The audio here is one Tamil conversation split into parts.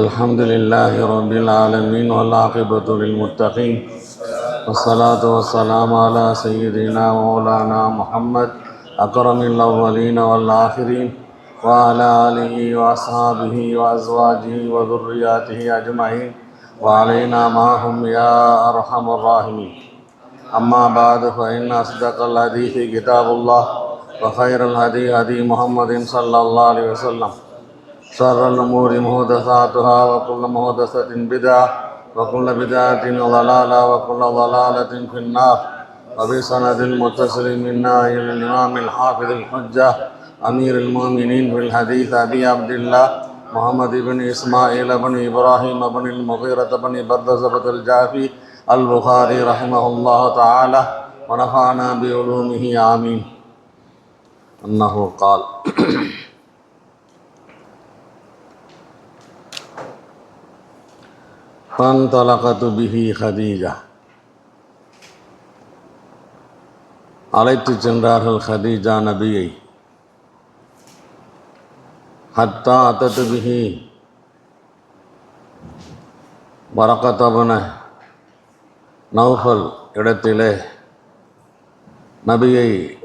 الحمد للہ رب العالمین والعاقبۃ للمتقین والصلاة والسلام على سیدنا مولانا محمد اکرم الاولین والآخرین وعلى آلہ واصحابہ وازواجہ وذریاتہ اجمعین وعلینا معهم یا ارحم الراحمین. اما بعد فإن أصدق الحديث كتاب الله وخير الهدي هدي محمد صلى اللہ علیہ وسلم. شر الأمور محدثاتها وكل محدثة بدعة وكل بدعة ضلالة وكل ضلالة في النار وبسند المتصل منا إلى الإمام الحافظ الحجة أمير المؤمنين في الحديث أبي عبد الله محمد بن إسماعيل بن إبراهيم بن المغيرة بن بردزبة الجافي البخاري رحمه الله تعالى ونفعنا بعلومه آمين أنه قال ஃபந்தலகத்து பிஹி ஹதீஜா. அழைத்து சென்றார்கள் ஹதீஜா நபியை. ஹத்தா அத்தத்து பிஹி. வரக்கத்தபன நௌஃபல் இடத்திலே நபியை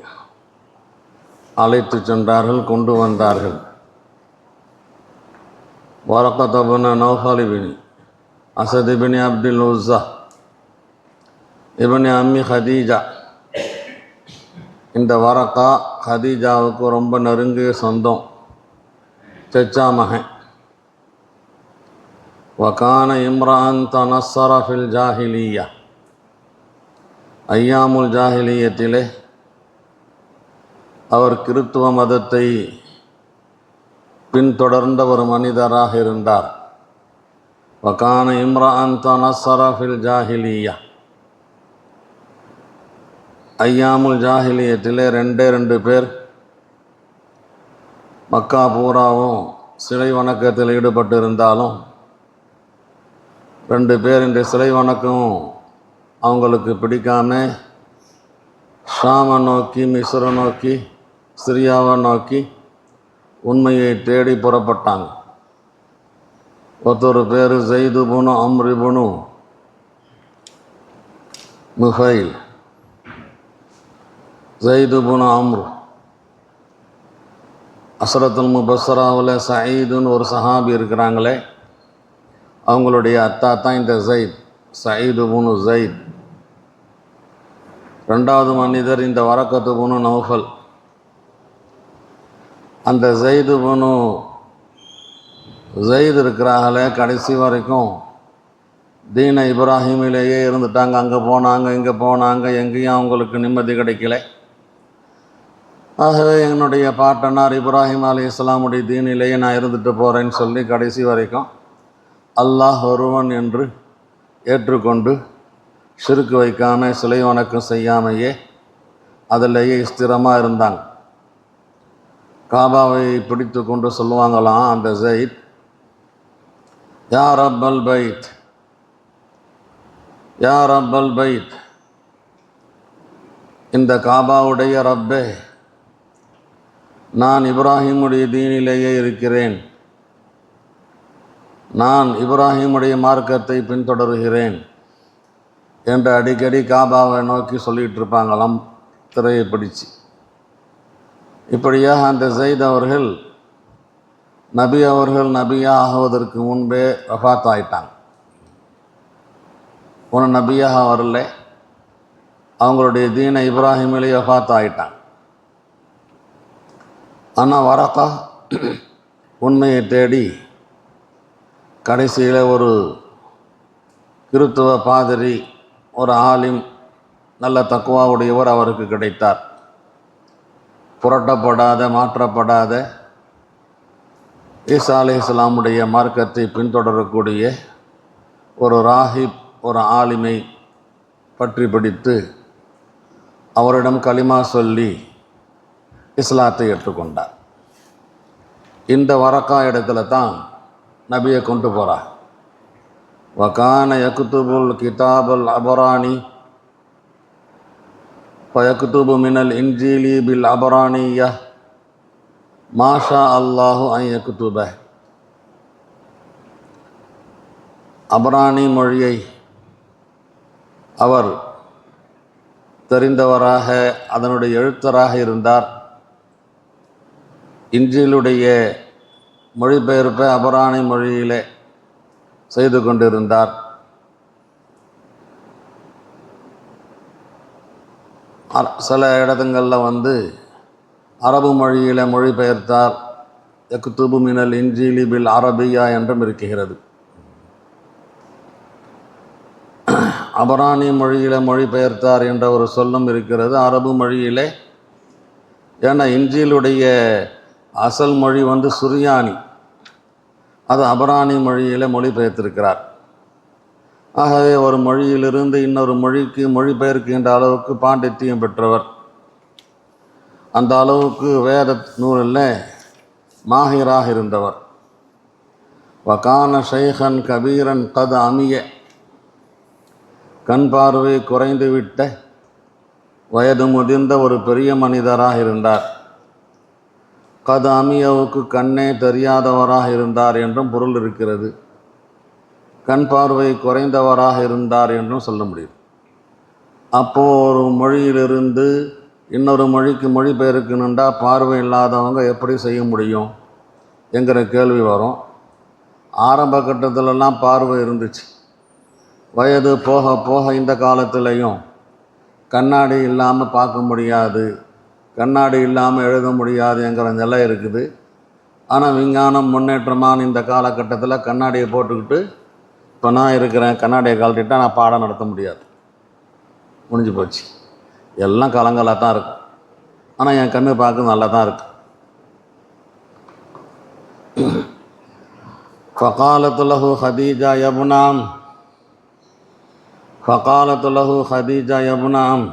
அழைத்து சென்றார்கள் கொண்டு வந்தார்கள். வரக்கத்தபன நௌஃபாலிபினி அசத் இபினி அப்துல் உஸ்ஸா இபினி அம்மி ஹதீஜா இந்த வரக்கா ஹதீஜாவுக்கு ரொம்ப நெருங்கிய சொந்தம். செச்சா மகன். வகான இம்ரான் தனசரஃபில் ஜாஹிலியா. ஐயாமுல் ஜாஹிலியத்திலே அவர் கிறித்துவ மதத்தை பின்தொடர்ந்த ஒரு மனிதராக இருந்தார். வக்கான இம்ரான் தனசர ஃபில் ஜாஹிலியா ஐயாமுல் ஜாஹிலியத்திலே ரெண்டே ரெண்டு பேர். மக்கா பூராவும் சிலை வணக்கத்தில் ஈடுபட்டு இருந்தாலும் ரெண்டு பேர் இந்த சிலை வணக்கம் அவங்களுக்கு பிடிக்காம ஷாமை நோக்கி மிஸ்ரை நோக்கி சிரியாவை நோக்கி உண்மையை தேடி புறப்பட்டாங்க. ஒருத்தர் பேர் ஜெயிது புனு அம்ரி புனு. முஃபைல். ஜெய்து புனு அம்ரு. அசரத்துல் முபஸ்ராவில் சயீதுன்னு ஒரு சஹாபி இருக்கிறாங்களே அவங்களுடைய அத்தா தான் இந்த ஜெயித் சயீது புனு ஜெயித் ரெண்டாவது மனிதர் இந்த வரக்கத்து புனு நௌஃபல். அந்த ஜெயிது புனு ஜெயித் இருக்கிறாங்களே கடைசி வரைக்கும். தீன இப்ராஹிமிலேயே இருந்துட்டாங்க. அங்கே போனாங்க இங்கே போனாங்க. எங்கேயும் அவங்களுக்கு நிம்மதி கிடைக்கல. ஆகவே என்னுடைய பாட்டனார் இப்ராஹிம் அலி இஸ்லாமுடைய தீனிலேயே நான் இருந்துட்டு போகிறேன்னு சொல்லி கடைசி வரைக்கும் அல்லாஹ் ஒருவன் என்று ஏற்றுக்கொண்டு சிறுக்கு வைக்காம சிலை வணக்கம் செய்யாமையே அதிலேயே ஸ்திரமாக இருந்தாங்க. காபாவை பிடித்து கொண்டு சொல்லுவாங்களாம் அந்த ஜெயித் யார் அப்பல் பைத். யார் ரப்பல் பைத். இந்த காபாவுடைய ரப்பே நான் இப்ராஹிமுடைய தீனிலேயே இருக்கிறேன். நான் இப்ராஹிமுடைய மார்க்கத்தை பின்தொடர்கிறேன் என்று அடிக்கடி காபாவை நோக்கி சொல்லிகிட்டு இருப்பாங்களாம் திரையை பிடிச்சு. இப்படியாக அந்த ஜெயித் அவர்கள் நபி அவர்கள் நபியாக ஆகுவதற்கு முன்பே வஃத் ஆயிட்டாங்க ஒன்று நபியாக வரல. அவங்களுடைய தீன இப்ராஹிமிலே வஃத் ஆயிட்டாங்க ஆனால் வரக்கா உண்மையை தேடி கடைசியில் ஒரு கிறித்துவ பாதிரி ஒரு ஆலிம் நல்ல தக்குவாவுடையவர் அவருக்கு கிடைத்தார். புரட்டப்படாத மாற்றப்படாத ஈசா அலி இஸ்லாமுடைய மார்க்கத்தை பின்தொடரக்கூடிய ஒரு ராஹிப் ஒரு ஆலிமை பற்றி பிடித்து அவரிடம் களிமா சொல்லி இஸ்லாத்தை ஏற்றுக்கொண்டார். இந்த வரக்கா இடத்துல தான் நபியை கொண்டு போகிறார் வகான யகுத்துபுல் கிதாபுல் அபராணி ஃபயகுத்துபு மினல் இன்ஜீலி பில் அபரானிய மாஷா அல்லாஹு ஐ யகுத்துப அபராணி மொழியை அவர் தெரிந்தவராக அதனுடைய எழுத்தராக இருந்தார் இன்றிலுடைய மொழிபெயர்ப்பை அபராணி மொழியிலே செய்து கொண்டிருந்தார் சில இடத்துங்களில் வந்து அரபு மொழியில் மொழிபெயர்த்தார். எக்துபு மினல் இன்ஜீலி பில் அரபியா என்றும் இருக்கிறது. அபராணி மொழியில் மொழிபெயர்த்தார் என்ற ஒரு சொல்லும் இருக்கிறது. அரபு மொழியிலே ஏன்னா இஞ்சியிலுடைய அசல் மொழி வந்து சுரியானி. அது அபராணி மொழியில் மொழிபெயர்த்திருக்கிறார். ஆகவே ஒரு மொழியிலிருந்து இன்னொரு மொழிக்கு மொழிபெயர்க்கின்ற அளவுக்கு பாண்டித்தியம் பெற்றவர். அந்த அளவுக்கு வேத நூலில் மாஹிராக இருந்தவர். வகான ஷைஹன் கபீரன் கது அமிய. கண் பார்வை குறைந்துவிட்ட வயது முதிர்ந்த ஒரு பெரிய மனிதராக இருந்தார். கது அமியவுக்கு கண்ணே தெரியாதவராக இருந்தார் என்றும் பொருள் இருக்கிறது. கண் பார்வை குறைந்தவராக இருந்தார் என்றும் சொல்ல முடியும். அப்போது ஒரு மொழியிலிருந்து இன்னொரு மொழிக்கு மொழிபெயர்க்கணுண்டா பார்வை இல்லாதவங்க எப்படி செய்ய முடியும் என்கிற கேள்வி வரும். ஆரம்ப கட்டத்திலலாம் பார்வை இருந்துச்சு. வயது போக போக இந்த காலத்துலேயும் கண்ணாடி இல்லாமல் பார்க்க முடியாது கண்ணாடி இல்லாமல் எழுத முடியாதுங்கிற நிலை இருக்குது. ஆனால் விஞ்ஞானம் முன்னேற்றமான இந்த காலகட்டத்தில் கண்ணாடியை போட்டுக்கிட்டு இப்போ நான் இருக்கிறேன் கண்ணாடியை கழட்டிட்டால் நான் பாடம் நடத்த முடியாது. முடிஞ்சு போச்சு. எல்லாம் கலங்கலாக தான் இருக்கும் ஆனால் என் கண்ணு பார்க்க நல்லா தான் இருக்கு ஃபகாலத்துலஹு ஹதீஜா யபுனாம். ஃபகாலத்துலஹு ஹதீஜா யபுனாம்.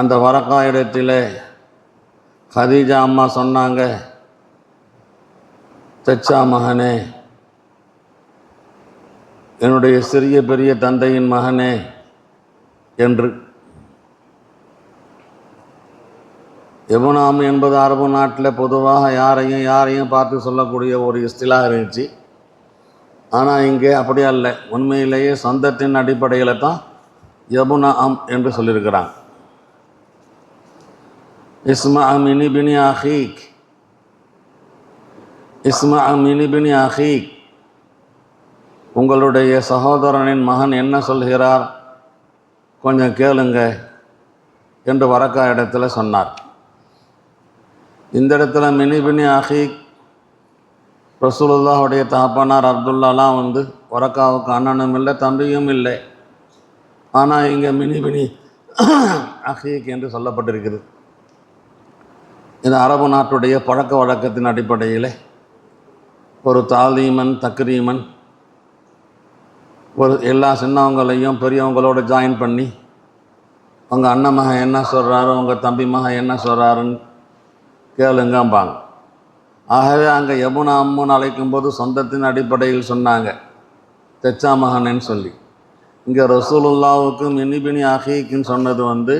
அந்த வரக்கா இடத்திலே ஹதீஜா அம்மா சொன்னாங்க தச்சா மகனே என்னுடைய சிறிய பெரிய தந்தையின் மகனே என்று. எபுனாம் என்பது அரபு நாட்டில் பொதுவாக யாரையும் யாரையும் பார்த்து சொல்லக்கூடிய ஒரு இஸ்திலாக இருந்துச்சு. ஆனால் இங்கே அப்படி அல்ல. உண்மையிலேயே சொந்தத்தின் அடிப்படையில் தான் எபுனாம் என்று சொல்லியிருக்கிறாங்க. இஸ்மா மினி பினி அஹீக் இஸ்மா மினி பினி அஹீக் உங்களுடைய சகோதரனின் மகன் என்ன சொல்கிறார்? கொஞ்சம் கேளுங்க என்று வரக்கா இடத்துல சொன்னார். இந்த இடத்துல மினி பினி அஹீக் ரசூலுல்லாஹுடைய தகப்பனார் அப்துல்லாலாம் வந்து ஒரக்காவுக்கு அண்ணனும் இல்லை தம்பியும் இல்லை. ஆனால் இங்கே மினிபினி அஹீக் என்று சொல்லப்பட்டிருக்குது. இது அரபு நாட்டுடைய பழக்க வழக்கத்தின் அடிப்படையில் ஒரு தாலீமன் தக்ரீமன் ஒரு எல்லா சின்னவங்களையும் பெரியவங்களோட ஜாயின் பண்ணி உங்கள் அண்ணன் மகன் என்ன சொல்கிறாரு உங்கள் தம்பி மகன் என்ன சொல்கிறாருன்னு கேளுங்கம்பாங்க. ஆகவே அங்கே யமுனா அம்முன்னு அழைக்கும்போது சொந்தத்தின் அடிப்படையில் சொன்னாங்க. தெச்சா மகனன்னு சொல்லி. இங்கே ரசூலுல்லாவுக்கும் மினிபினி அஹீக்குன்னு சொன்னது வந்து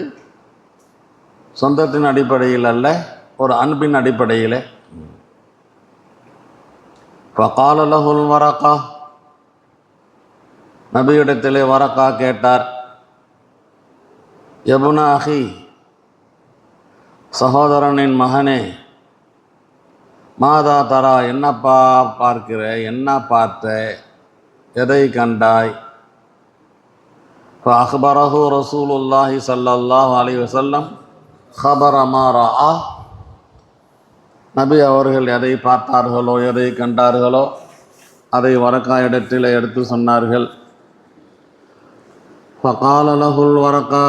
சொந்தத்தின் அடிப்படையில் அல்ல ஒரு அன்பின் அடிப்படையில். ஃபகாலலஹுல் வரக்கா நபியிடத்திலே வரக்கா கேட்டார். யபுனா அஹி சகோதரனின் மகனே மாதா தரா என்னப்பா பார்க்கிற என்ன பார்த்த எதை கண்டாய்? இப்போ அக்பரஹு ரசூலுல்லாஹி சல்லாஹ் அலி வசல்லம் ஹபரமாரா நபி அவர்கள் எதை பார்த்தார்களோ எதை கண்டார்களோ அதை வரக்கா இடத்தில் எடுத்து சொன்னார்கள். ஃபகாலலகுல் வரக்கா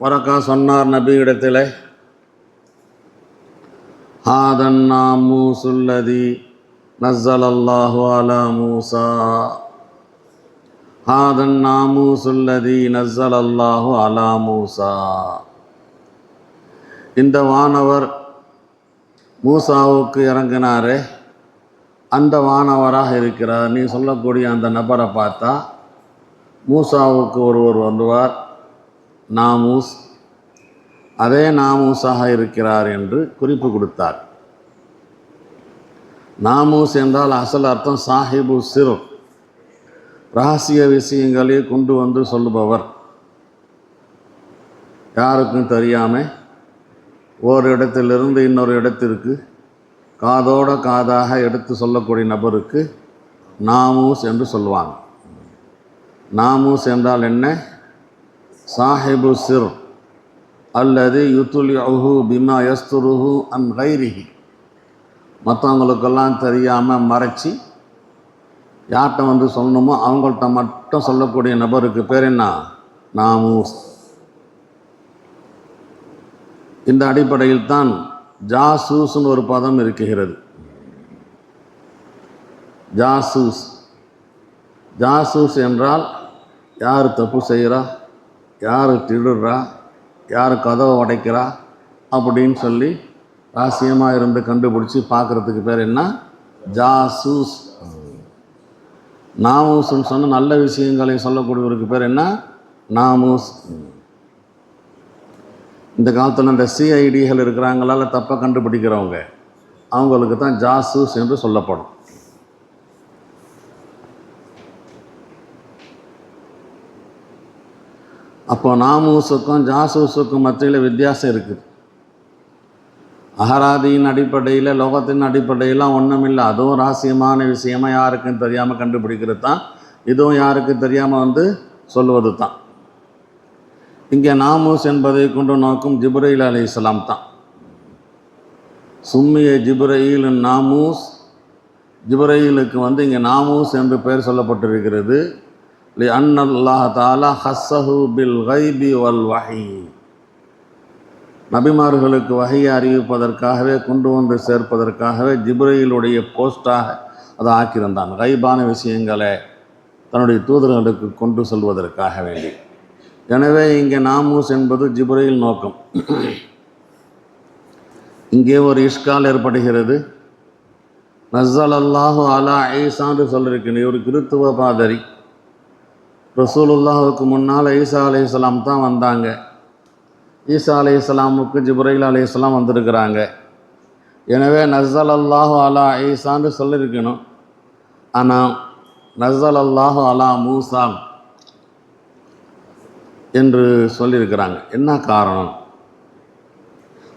வரக்கா சொன்னார் நபி இடத்திலே. ஹாதன் நாமூசுல்லதி நஸ்ஸல் அல்லாஹு அலா மூசா. ஹாதன் நாமூசுல்லதி நஸ்ஸல் அல்லாஹு அலா மூசா. இந்த வானவர் மூசாவுக்கு இறங்கினாரே. அந்த வானவராக இருக்கிறார். நீ சொல்லக்கூடிய அந்த நபரை பார்த்தா மூசாவுக்கு ஒருவர் வருவார் நாமூஸ் அதே நாமூசாக இருக்கிறார் என்று குறிப்பு கொடுத்தார். நாமூஸ் என்றால் அசல் அர்த்தம் சாஹிபு சிறு. ரகசிய விஷயங்களை கொண்டு வந்து சொல்லுபவர். யாருக்கும் தெரியாமல் ஒரு இடத்திலிருந்து இன்னொரு இடத்திற்கு காதோட காதாக எடுத்து சொல்லக்கூடிய நபருக்கு நாமூஸ் என்று சொல்லுவாங்க. நாமூஸ் என்றால் என்ன? சாஹிபு சிறு. அல்லது யுத்துலி அஹு பிமா யஸ்துருஹு அன் கைரிஹி. மற்றவங்களுக்கெல்லாம் தெரியாமல் மறைச்சி யார்கிட்ட வந்து சொல்லணுமோ அவங்கள்ட்ட மட்டும் சொல்லக்கூடிய நபருக்கு பேர் என்ன? நாமூஸ். இந்த அடிப்படையில் தான் ஜாசூஸ்னு ஒரு பதம் இருக்குகிறது ஜாசூஸ். ஜாசூஸ் என்றால் யார் தப்பு செய்கிறா? யார் திருடுறா? யார் கதவை உடைக்கிறா அப்படின்னு சொல்லி ரகசியமாக இருந்து கண்டுபிடிச்சி பார்க்குறதுக்கு பேர் என்ன? ஜாசூஸ். நாமூஸ்ன்னு சொன்ன நல்ல விஷயங்களை சொல்லக்கூடியவருக்கு பேர் என்ன? நாமூஸ். இந்த காலத்தில் இந்த சிஐடிகள் இருக்கிறாங்களால தப்பாக கண்டுபிடிக்கிறவங்க அவங்களுக்கு தான் ஜாசூஸ் என்று சொல்லப்படும். அப்போ நாமூசுக்கும் ஜாசூசுக்கும் மத்தியில் வித்தியாசம் இருக்குது. அகராதியின் அடிப்படையில் லோகத்தின் அடிப்படையில் ஒன்றும் இல்லை அதுவும் ரகசியமான விஷயமா யாருக்கும் தெரியாமல் கண்டுபிடிக்கிறது தான் இதுவும் யாருக்கும் தெரியாமல் வந்து சொல்லுவது தான் இங்கே நாமூஸ் என்பதை கொண்டு நோக்கும் ஜிப்ரயில் அலி இஸ்லாம் தான். சும்மிய ஜிப்ரயில் நாமூஸ் ஜிப்ரையிலுக்கு வந்து இங்கே நாமூஸ் என்று பெயர் சொல்லப்பட்டிருக்கிறது. லி அன்னல்லாஹ் தாலா ஹஸ்ஸஹு பில் والوحي வல் நபிமார்களுக்கு வகையை அறிவிப்பதற்காகவே கொண்டு வந்து சேர்ப்பதற்காகவே ஜிப்ரையிலுடைய போஸ்டாக அதை ஆக்கியிருந்தான். கைபான விஷயங்களை தன்னுடைய தூதர்களுக்கு கொண்டு செல்வதற்காக வேண்டி. எனவே இங்கே நாமூஸ் என்பது ஜிப்ரையில் நோக்கம். இங்கே ஒரு இஷ்கால் ஏற்படுகிறது. நஸ்ஸல் அல்லாஹு அலா ஐசான்னு சொல்லியிருக்கேன் ஒரு கிறித்துவ பாதரி ரசூலுல்லாஹுக்கு முன்னால் ஈசா அலி இஸ்லாம் தான் வந்தாங்க. ஈசா அலி இஸ்லாமுக்கு ஜிப்ரைல் அலி இஸ்லாம் வந்திருக்கிறாங்க. எனவே நசல் அல்லாஹு அலா ஈசான்னு சொல்லியிருக்கணும். ஆனால் நசல் அல்லாஹு அலா மூசா என்று சொல்லியிருக்கிறாங்க. என்ன காரணம்?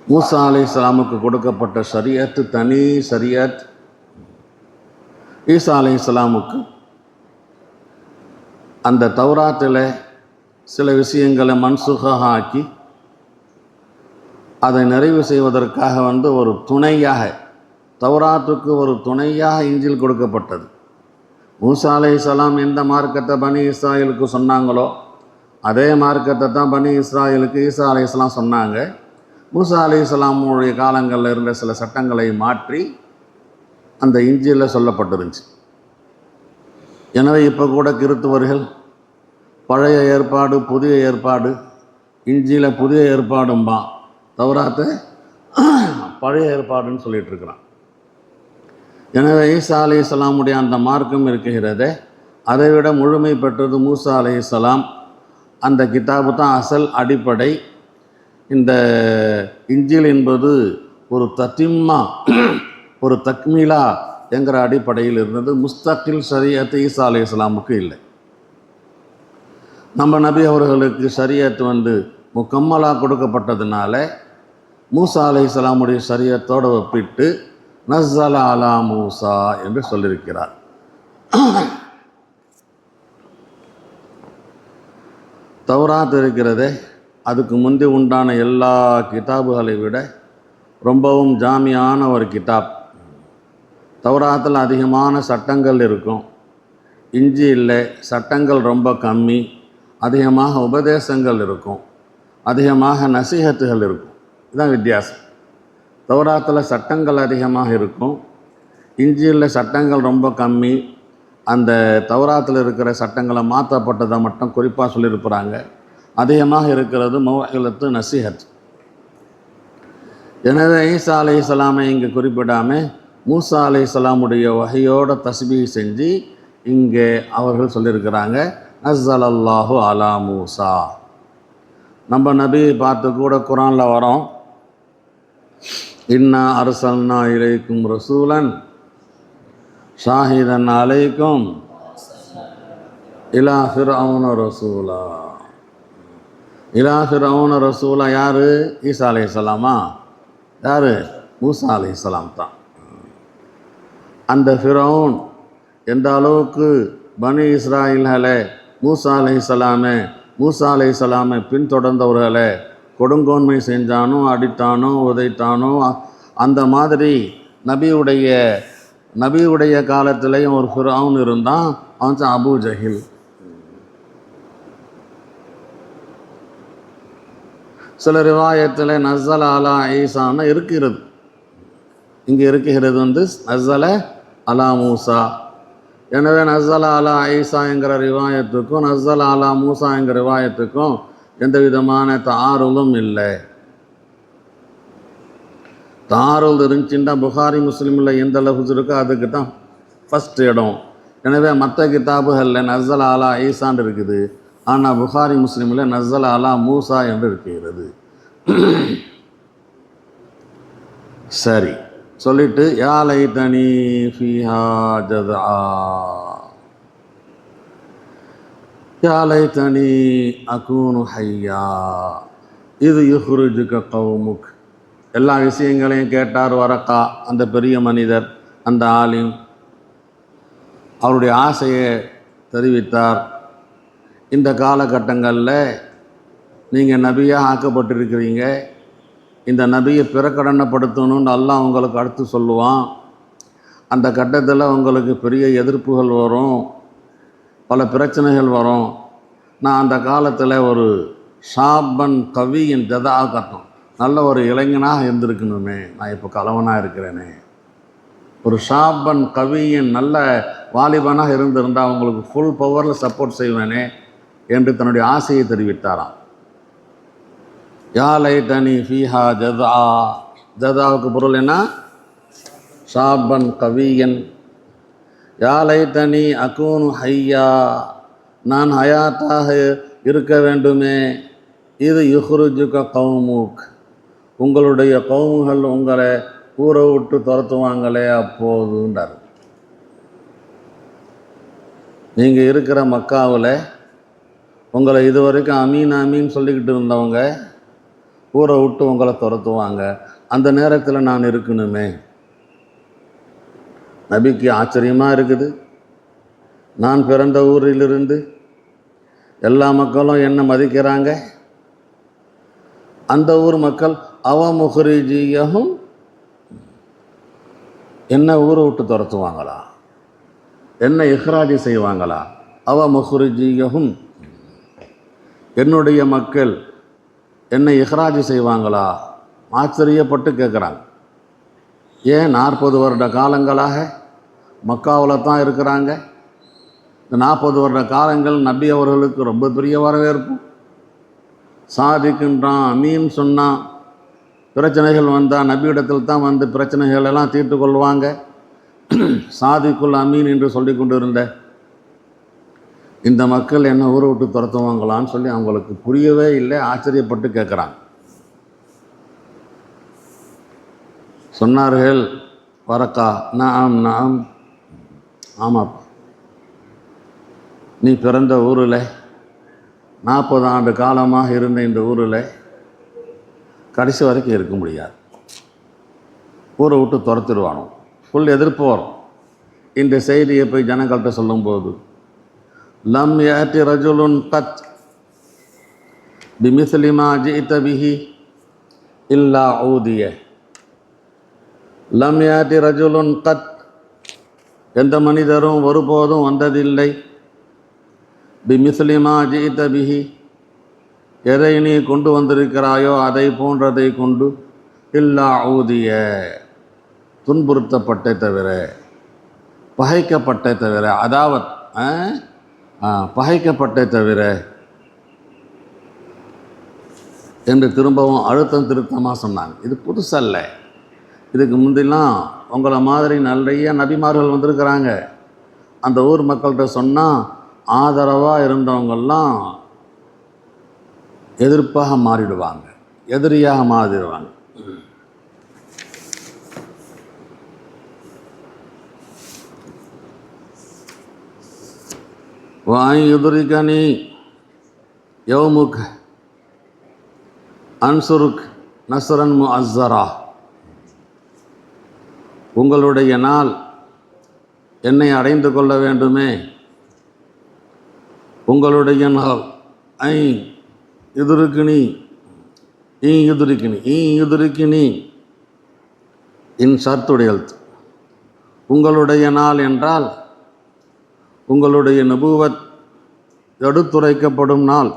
மூசா அலி இஸ்லாமுக்கு கொடுக்கப்பட்ட சரியத்து தனி சரியத் ஈசா அலி இஸ்லாமுக்கு அந்த தௌராத்தில் சில விஷயங்களை மன்சுகாக ஆக்கி அதை நிறைவு செய்வதற்காக வந்து ஒரு துணையாக தௌராத்துக்கு ஒரு துணையாக இஞ்சில் கொடுக்கப்பட்டது. மூசா அலை எந்த மார்க்கத்தை பனி இஸ்ராயலுக்கு சொன்னாங்களோ அதே மார்க்கத்தை தான் பனி இஸ்ராயலுக்கு ஈசா அலை இஸ்லாம் சொன்னாங்க. மூசா அலி இஸ்லாமுடைய காலங்களில் இருந்த சில சட்டங்களை மாற்றி அந்த இஞ்சியில் சொல்லப்பட்டிருந்துச்சு. எனவே இப்போ கூட கிறித்துவர்கள் பழைய ஏற்பாடு புதிய ஏற்பாடு இஞ்சியில் புதிய ஏற்பாடும்பா. தவறாத்த பழைய ஏற்பாடுன்னு சொல்லிட்டு இருக்கிறான். எனவே ஈசா அலி இஸ்லாமுடைய அந்த மார்க்கம் இருக்கிறதே. அதை விட முழுமை பெற்றது மூசா அலி இஸ்லாம் அந்த கிதாபு தான் அசல் அடிப்படை. இந்த இஞ்சில் என்பது ஒரு தத்திம்மா ஒரு தக்மீலா என்கிற அடிப்படையில் இருந்தது முஸ்தகில் ஷரியத் ஈசா அலி இஸ்லாமுக்கு இல்லை. நம்ம நபி அவர்களுக்கு ஷரியத் வந்து முக்கம்மலாக கொடுக்கப்பட்டதுனால மூசா அலை இஸ்லாமுடைய ஷரியத்தோடு ஒப்பிட்டு நஸ்ஸலா அலா மூசா என்று சொல்லியிருக்கிறார். தௌராத் இருக்கிறதே அதுக்கு முந்தி உண்டான எல்லா கிதாபுகளை விட ரொம்பவும் ஜாமியான ஒரு கிதாப். தௌராத்தில் அதிகமான சட்டங்கள் இருக்கும். இஞ்சி இல்லை சட்டங்கள் ரொம்ப கம்மி அதிகமாக உபதேசங்கள் இருக்கும். அதிகமாக நசீகத்துகள் இருக்கும். இதுதான் வித்தியாசம். தௌராத்தில் சட்டங்கள் அதிகமாக இருக்கும். இஞ்சியில் சட்டங்கள் ரொம்ப கம்மி. அந்த தௌராத்தில் இருக்கிற சட்டங்களை மாற்றப்பட்டதை மட்டும் குறிப்பாக சொல்லியிருக்கிறாங்க அதிகமாக இருக்கிறது மௌஹிலத்து நசீஹத் எனவே ஈசா அலி இஸ்லாமை இங்கே குறிப்பிடாமல் மூசா அலை இஸ்லாமுடைய வகையோட தஸ்பி செஞ்சு இங்கே அவர்கள் சொல்லியிருக்கிறாங்க நஸ்ஸல் அல்லாஹு அலா மூசா. நம்ம நபியை பார்த்து கூட குரானில் வரோம் இன்னா அரசன்னா இலைக்கும் ரசூலன் ஷாஹிதன் அலைக்கும் இலா ஃபிரௌன ரசூலா. இலா ஃபிரௌன ரசூலா யார்? ஈசா அலைஹிஸ்ஸலாமா யார்? மூசா அலைஹிஸ்ஸலாம் தான். அந்த ஃபிரௌன் எந்த அளவுக்கு பனி இஸ்ராயில்களை மூசா அலைஹிஸ்ஸலாமே மூசா அலைஹிஸ்ஸலாமை பின்தொடர்ந்தவர்களை கொடுங்கோன்மை செஞ்சானோ அடித்தானோ உதைத்தானோ அ- அந்த மாதிரி நபியுடைய நபியுடைய காலத்திலையும் ஒரு ஃபிரௌன் இருந்தான் அவன் அபு ஜஹில். சில ரிவாயத்தில் நசல் அலா ஈசான்னு இருக்கிறது. இங்கே இருக்கிறது வந்து நசலை அலா மூசா. எனவே நஸ்ஸல அலா ஈசாங்கிற ரிவாயத்துக்கும் நஸ்ஸல அலா மூசாங்கிற ரிவாயத்துக்கும் எந்த விதமான தாறுலும் இல்லை. தாருள் இருந்துச்சுன்னா புகாரி முஸ்லீமில் எந்த லஃபுஸ் இருக்கோ அதுக்கு தான் ஃபஸ்ட் இடம். எனவே மற்ற கிதாபுகளில் நசல் அலா ஐசான் இருக்குது. ஆனால் புகாரி முஸ்லீமில் நசல் அலா மூசா என்று இருக்கிறது. சரி. சொல்லிட்டு யாலை தனி ஃபிஹா ஜதா யாலை தனி அகூனு ஹையா. இது யுஹ்ருஜுக கவுமுக் எல்லா விஷயங்களையும் கேட்டார் வரக்கா அந்த பெரிய மனிதர் அந்த ஆலிம். அவருடைய ஆசையை தெரிவித்தார். இந்த காலகட்டங்களில் நீங்கள் நபியாக ஆக்கப்பட்டிருக்கிறீங்க. இந்த நபியை பிரகடனப்படுத்தணும்னு அல்லாஹ் உங்களுக்கு அடுத்து சொல்லுவான். அந்த கட்டத்தில் உங்களுக்கு பெரிய எதிர்ப்புகள் வரும். பல பிரச்சனைகள் வரும். நான் அந்த காலத்தில் ஒரு ஷாபன் கவியின் ஜதா கட்டம். நல்ல ஒரு இளைஞனாக இருந்திருக்கணுமே. நான் இப்போ கலவனாக இருக்கிறேனே. ஒரு ஷாபன் கவியின் நல்ல வாலிபனாக இருந்திருந்தால் அவங்களுக்கு ஃபுல் பவரில் சப்போர்ட் செய்வேனே என்று தன்னுடைய ஆசையை தெரிவித்தாராம். யா லைட்டனி ஃபீஹா ஜதா. ஜதாவுக்கு பொருள் என்ன? ஷாபன் கவியன். யா லைட்டனி அகூனு ஹையா. நான் ஹயாத்தாக இருக்க வேண்டுமே. இது யுஹ்ருஜுக கவுமுக் உங்களுடைய கவுமுகள் உங்களை ஊரை விட்டு துரத்துவாங்களே அப்போதுன்றார். நீங்கள் இருக்கிற மக்காவில் உங்களை இது வரைக்கும் அமீன் அமீன் சொல்லிக்கிட்டு இருந்தவங்க ஊரை விட்டு உங்களை துரத்துவாங்க. அந்த நேரத்தில் நான் இருக்கணுமே. நபிக்கு ஆச்சரியமாக இருக்குது. நான் பிறந்த ஊரிலிருந்து எல்லா மக்களும் என்ன மதிக்கிறாங்க. அந்த ஊர் மக்கள் அவமுகரிஜியகும் என்ன ஊரை விட்டு துரத்துவாங்களா? என்ன இஹ்ராஜி செய்வாங்களா? அவமுகரிஜியகம் என்னுடைய மக்கள் என்னை இஹ்ராஜி செய்வாங்களா? ஆச்சரியப்பட்டு கேட்குறாங்க ஏன் நாற்பது வருட காலங்களாக மக்காவில் தான் இருக்கிறாங்க? இந்த நாற்பது வருட காலங்கள் நபி அவர்களுக்கு ரொம்ப பெரிய வரவேற்பு. சாதிக்கின்றான் அமீன் சொன்னான். பிரச்சனைகள் வந்தால் நபியிடத்தில் தான் வந்து பிரச்சனைகள் எல்லாம் தீர்த்து கொள்வாங்க. சாதிக்குள் அமீன் என்று சொல்லி கொண்டு இருந்த இந்த மக்கள் என்ன ஊரை விட்டு துரத்துவாங்களான்னு சொல்லி அவங்களுக்கு புரியவே இல்லை ஆச்சரியப்பட்டு கேட்குறாங்க சொன்னார்கள் வரக்கா நாம் நாம் ஆமாம் நீ பிறந்த ஊரில் நாற்பது ஆண்டு காலமாக இருந்த இந்த ஊரில் கடைசி வரைக்கும் இருக்க முடியாது. ஊரை விட்டு துரத்திடுவானோ? ஃபுல் எதிர்ப்பு வரும். இந்த செய்தியை போய் ஜனங்கள்கிட்ட சொல்லும்போது லம் யாத்தி ரஜுலுன் கத் பிமிஸ்லிமா ஜிஇத பிஹி இல்லா ஊதிய லம் யாத்தி ரஜுலுன் கத் எந்த மனிதரும் ஒருபோதும் வந்ததில்லை. பிமிஸ்லிமா ஜிஇத பிஹி எதை நீ கொண்டு வந்திருக்கிறாயோ அதை போன்றதை கொண்டு இல்லா ஊதிய துன்புறுத்தப்பட்டே தவிர பகைக்கப்பட்டே தவிர அதாவத் ஆ, பகைக்கப்பட்டே தவிர என்று திரும்பவும் அழுத்தம் திருத்தமாக சொன்னாங்க. இது புதுசல்ல இதுக்கு முந்திலாம் உங்களை மாதிரி நிறைய நபிமார்கள் வந்திருக்கிறாங்க. அந்த ஊர் மக்கள்கிட்ட சொன்னால் ஆதரவாக இருந்தவங்கெல்லாம் எதிர்ப்பாக மாறிடுவாங்க. எதிரியாக மாறிடுவாங்க. வாயுதுரிகனி யோமுக் அன்சுருக் நசரன் மு அஸ்ஸரா உங்களுடைய நாள் என்னை அடைந்து கொள்ள வேண்டுமே. உங்களுடைய நாள் ஐ எதிர்க்கினி ஈ எதிர்க்கினி ஈ எதிர்க்கினி இன் சர்த்துடைய உங்களுடைய நாள் என்றால் உங்களுடைய நபுவத் எடுத்துரைக்கப்படும் நாள்.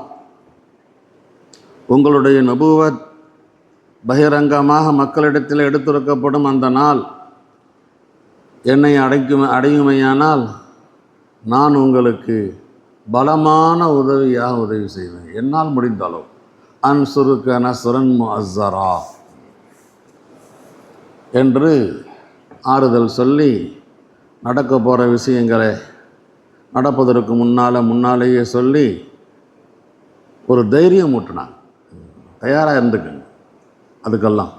உங்களுடைய நபுவத் பகிரங்கமாக மக்களிடத்தில் எடுத்துரைக்கப்படும் அந்த நாள். என்னை அடைக்கும் அடையுமையானால் நான் உங்களுக்கு பலமான உதவியாக உதவி செய்வேன். என்னால் முடிந்தாலும் அன் சுருக்க நசுரன் முஅஸ்ஸரா. என்று ஆறுதல் சொல்லி நடக்க போகிற விஷயங்களை நடப்பதற்கு முன்னால் முன்னாலேயே சொல்லி ஒரு தைரியம் ஊட்டினாங்க. தயாராக இருந்துக்குங்க. அதுக்கெல்லாம்.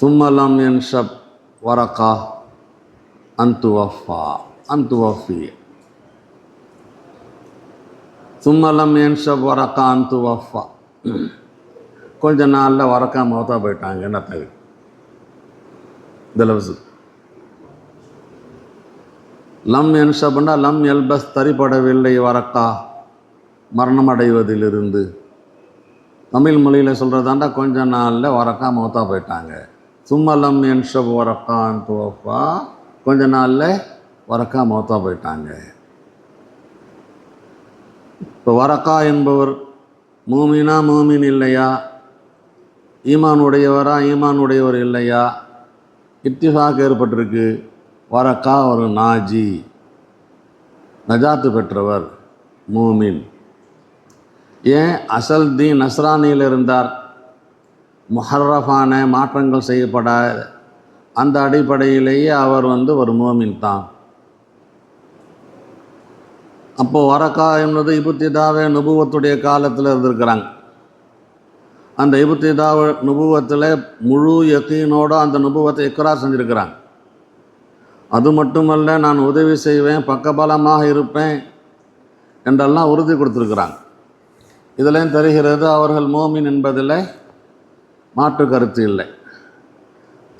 சும்மலம் என் ஷப் வரக்கா அந்துவஃபா வஃபா சும்மலம் என் ஷப் வரக்கா அந்துவஃபா கொஞ்ச நாளில் வரக்கா மௌத்தா போயிட்டாங்க என்னத்தது இந்த லவ்ஸுக்கு லம் என்ஷப்னா லம் எல்பஸ் தரிப்படவில்லை வரக்கா. மரணம் அடைவதிலிருந்து தமிழ் மொழியில் சொல்கிறதாண்டா கொஞ்ச நாளில் வரக்கா மௌத்தா போயிட்டாங்க. சும்மலம் என்ஷப் வரக்கான் துவப்பா கொஞ்ச நாளில் வரக்கா மௌத்தா போயிட்டாங்க. இப்போ வரக்கா என்பவர் மூமினா மூமின் இல்லையா? ஈமான் உடையவரா ஈமான் உடையவர் இல்லையா? இத்திஃபாக் ஏற்பட்டிருக்கு. வரக்கா ஒரு நாஜி. நஜாத்து பெற்றவர் மூமின். ஏன் அசல் தீன் நஸ்ரானியில் இருந்தார்? முஹர்ரஃபான மாற்றங்கள் செய்யப்பட அந்த அடிப்படையிலேயே அவர் வந்து ஒரு மூமின் தான். அப்போது வரக்கா என்பது இபுத்திதாவே நுபுவத்துடைய காலத்தில் இருந்திருக்கிறாங்க. அந்த இபுத்திதாவ நுபுவத்தில் முழு யக்கீனோடு அந்த நுபுவத்தை இக்கரா செஞ்சுருக்கிறாங்க. அது மட்டுமல்ல நான் உதவி செய்வேன் பக்கபலமாக இருப்பேன் என்றெல்லாம் உறுதி கொடுத்துருக்குறாங்க. இதிலையும் தெரிகிறது அவர்கள் மோமின் என்பதில் மாற்று கருத்து இல்லை.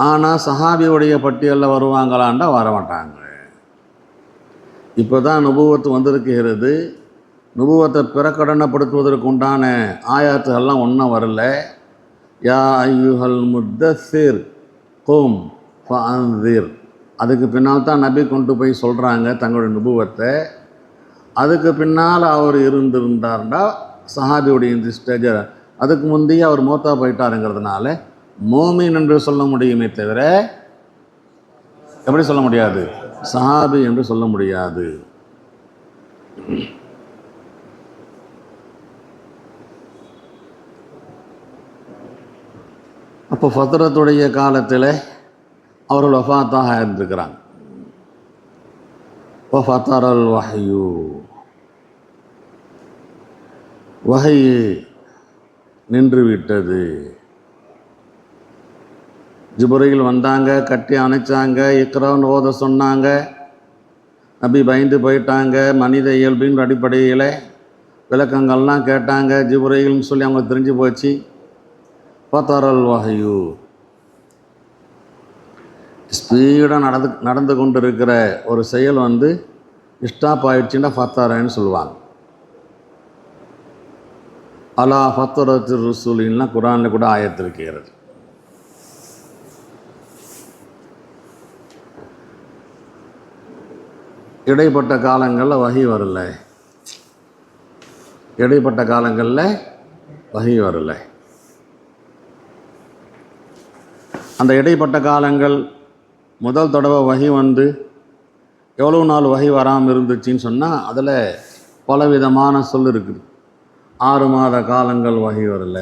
ஆனால் சஹாபியுடைய பட்டியலில் வருவாங்களாண்டா வரமாட்டாங்க. இப்போ தான் நுபுவத்து வந்திருக்கிறது. நுபுவத்தை பிரகடனப்படுத்துவதற்கு உண்டான ஆயாத்துகள்லாம் ஒன்றும் வரல. யா ஐயுஹல் முத்தசிர் கோம் ஃபஅன்திர் அதுக்கு பின்னால் தான் நபி கொண்டு போய் சொல்கிறாங்க தங்களுடைய நுபுவத்தை. அதுக்கு பின்னால் அவர் இருந்திருந்தார்னா சஹாபியுடைய இந்த ஸ்டேஜர் அதுக்கு முந்தைய அவர் மூத்தா போயிட்டாருங்கிறதுனால மோமின் என்று சொல்ல முடியுமே தவிர எப்படி சொல்ல முடியாது? சஹாபி என்று சொல்ல முடியாது. அப்போ ஃபத்ரத்துடைய காலத்தில் அவர்கள் வஃபாத்தாக இருந்திருக்கிறாங்க அல் வஹையு. வகை நின்று விட்டது ஜிபுரையில் வந்தாங்க கட்டி அணைச்சாங்க இக்ரான் ஓத சொன்னாங்க. நபி பயந்து போயிட்டாங்க மனித இயல்பின் அடிப்படையில் விளக்கங்கள்லாம் கேட்டாங்க ஜிபுரையில்னு சொல்லி அவங்க தெரிஞ்சு போச்சு. பத்தரல் வகையூ ஸ்பீடாக நடந்து நடந்து கொண்டு இருக்கிற ஒரு செயல் வந்து ஸ்டாப் ஆயிடுச்சுன்னா ஃபத்தாரன்னு சொல்லுவாங்க. அலா ஃபத்தரத்து ருசூலின்னா குரானில் கூட ஆயத்திருக்கிறது இடைப்பட்ட காலங்களில் வகி வரல. இடைப்பட்ட காலங்களில் வகி வரல. அந்த இடைப்பட்ட காலங்கள் முதல் தடவை வகை வந்து எவ்வளோ நாள் வகை வராமல் இருந்துச்சுன்னு சொன்னால் அதில் பலவிதமான சொல் இருக்குது. ஆறு மாத காலங்கள் வகை வரல.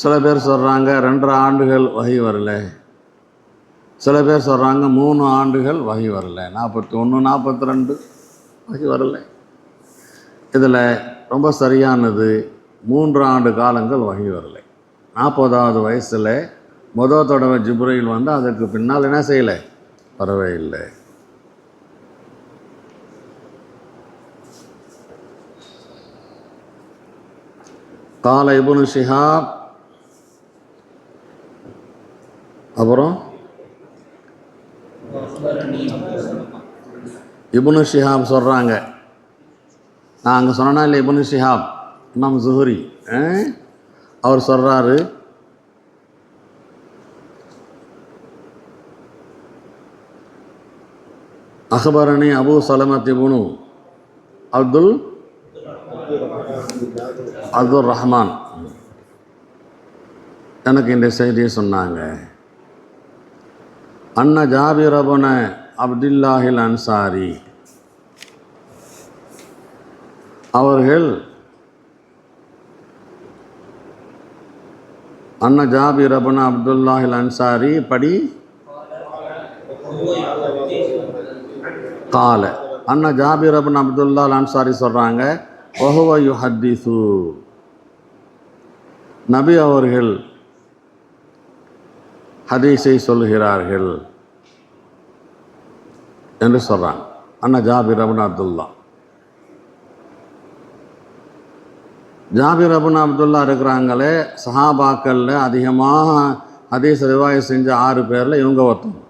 சில பேர் சொல்கிறாங்க ரெண்டரை ஆண்டுகள் வகை வரல. சில பேர் சொல்கிறாங்க மூணு ஆண்டுகள் வகை வரல. நாற்பத்தி ஒன்று நாற்பத்தி ரெண்டு வகை வரல. இதில் ரொம்ப சரியானது. மூன்று ஆண்டு காலங்கள் வழங்கி வரலை. நாற்பதாவது வயசில் முதல் தடவை ஜிப்ரையில் வந்து அதற்கு பின்னால் என்ன செய்யலை? வரவே இல்லை. கால இபுனு ஷிஹாப் அப்புறம் இபுனு ஷிஹாப் சொல்கிறாங்க நான் அங்கே சொன்னேன்னா இல்லை இபுனு ஷிஹாப்? இமாம் ஜுஹரி ஆ? அவர் சொல்கிறாரு அகபரணி அபு சலமத் இபுனு அப்துல் அப்துல் ரஹ்மான் எனக்கு இந்த செய்தியை சொன்னாங்க அன்ன ஜாபிரபுன அப்துல்லாஹில் அன்சாரி அவர்கள் அண்ணா அன்ன ஜாபிரபுன அப்துல்லாஹில் அன்சாரி படி கால. அண்ணா ஜாபிர் அபன் அப்துல்லா அன்சாரி சொல்கிறாங்க ஒஹுவ யு ஹத்தீசு நபி அவர்கள் ஹதீஸை சொல்கிறார்கள் என்று சொல்கிறாங்க அண்ணா ஜாபிர் அபன் அப்துல்லா ஜாபிர் அபுன் அப்துல்லா இருக்கிறாங்களே சஹாபாக்களில் அதிகமாக ஹதீஸ் ரிவாய் செஞ்ச ஆறு பேரில் இவங்க ஒருத்தவங்க.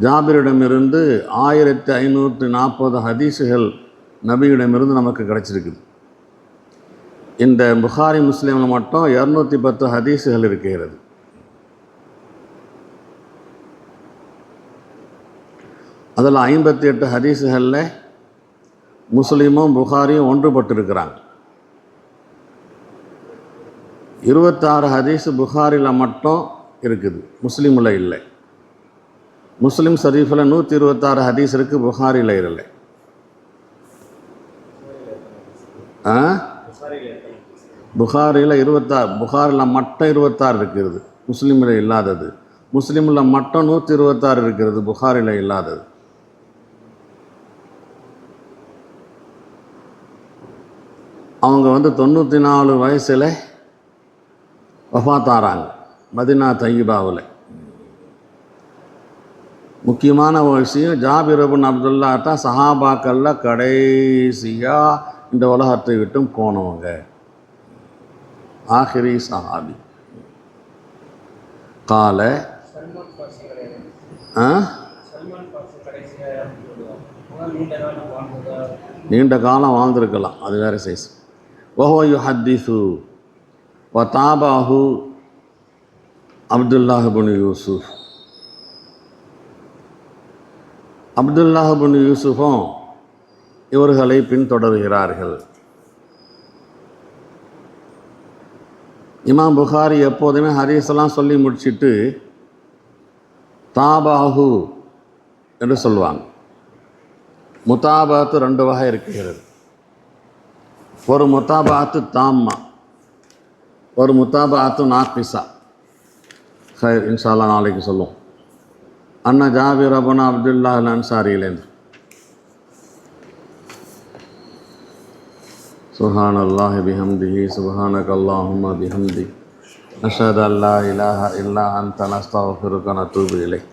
ஜாபிரிடமிருந்து ஆயிரத்தி ஐநூற்றி நாற்பது ஹதீஸுகள் நபியிடமிருந்து நமக்கு கிடச்சிருக்குது. இந்த புகாரி முஸ்லீமில் மட்டும் இரநூத்தி பத்து ஹதீஸுகள் இருக்கிறது. அதில் ஐம்பத்தி எட்டு ஹதீஸுகளில் முஸ்லீமும் புகாரியும் ஒன்றுபட்டிருக்கிறாங்க. இருபத்தாறு ஹதீஸ் புகாரில் மட்டும் இருக்குது. முஸ்லீமில் இல்லை. முஸ்லீம் ஷரீஃபில் நூற்றி இருபத்தாறு ஹதீஸ் இருக்குது புகாரில் இல்லை. ஆ? புகாரில் இருபத்தாறு புகாரில் மட்டும் இருபத்தாறு இருக்கிறது முஸ்லீமில் இல்லாதது. முஸ்லீமில் மட்டும் நூற்றி இருபத்தாறு இருக்கிறது புகாரில் இல்லாதது. அவங்க வந்து தொண்ணூற்றி நாலு வயசில் வஃபாத்தாராங்க மதினா தையிபாவில். முக்கியமான ஒரு விஷயம் ஜாபிர் அப்துல்லா தான் சஹாபாக்களில் கடைசியாக இந்த உலகத்தை விட்டும் போனவங்க. ஆஹிரி சஹாபி. கால ஆ? நீண்ட காலம் வாழ்ந்திருக்கலாம். அது வேறு சைஸ். ஓஹோ யு ஹத்தீசு வ தாபாஹு அப்துல்லாஹிபுன் யூசுஃப் அப்துல்லாஹிபுன் யூசுஃபும் இவர்களை பின்தொடர்கிறார்கள். இமாம் புகாரி எப்போதுமே ஹதீஸெல்லாம் சொல்லி முடிச்சுட்டு தாபாஹு என்று சொல்லுவாங்க முத்தாபாத்து ரெண்டு வகை இருக்கிறது. ஒரு முத்தாபாத்து தாம்மா ஒரு முத்தாபாத்து நாக்கிசா ஹைர் இன்ஷால்லா நாளைக்கு சொல்லுவோம் அண்ணா ஜாபிர் அபுனா அப்துல்லா அல் அன்சாரியிலேருந்து سبحان الله بحمده سبحانك اللهم بحمدك نشهد أن لا إله إلا أنت نستغفرك ونتوب إليك